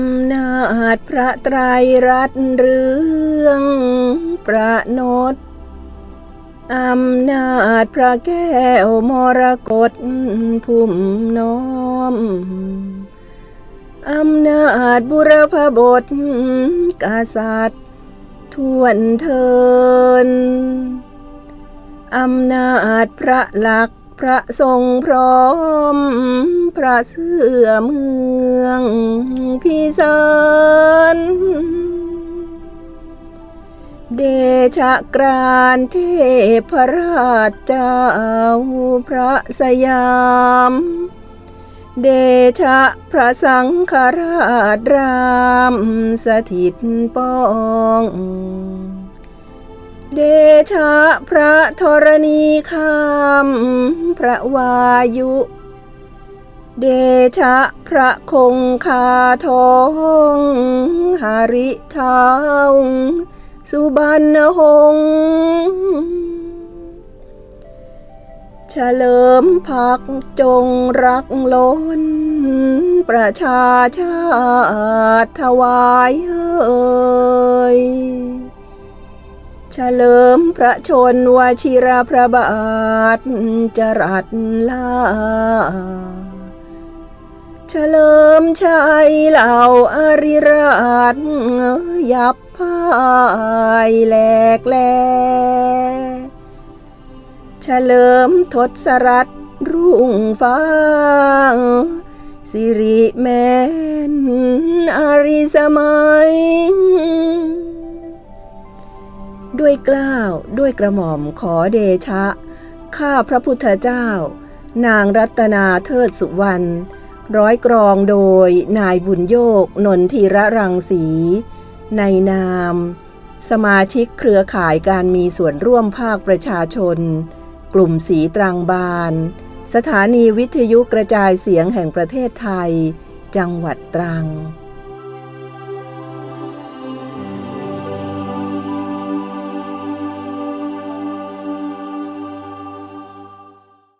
ำนาจพระไตรรัตน์เรื่องประนดอำนาจพระแก้วมรกตพุ่มน้อม อำนาจบุรพบทกษัตริย์ทวนเทิน อำนาจพระหลัก พระทรงพร้อม พระเสื้อเมืองพิสารเดชะกรานเทพราชเจ้าพระสยาม เดชะพระสังฆราชรามสถิตป้อง เดชะพระธรณีคามพระวายุ เดชะพระคงคาทองหาริท้าสุบรรณหงเฉลิมพักจงรักล้น ประชาชาติถวายเอ่ย เฉลิมพระชนวชิราพระบาทจรัสลาเฉลิมชัยเหล่าอริราชยับพายแหลกแลเฉลิมทศรัตน์รุ่งฟ้าสิริแมนอริสมัย ด้วยกล้าวด้วยกระหม่อมขอเดชะ ข้าพระพุทธเจ้า นางรัตนาเทิดสุวรรณร้อยกรองโดยนายบุญโยกนนทีระรังสี ในนาม สมาชิกเครือข่ายการมีส่วนร่วมภาคประชาชน กลุ่มสีตรังบาน สถานีวิทยุกระจายเสียงแห่งประเทศไทย จังหวัดตรัง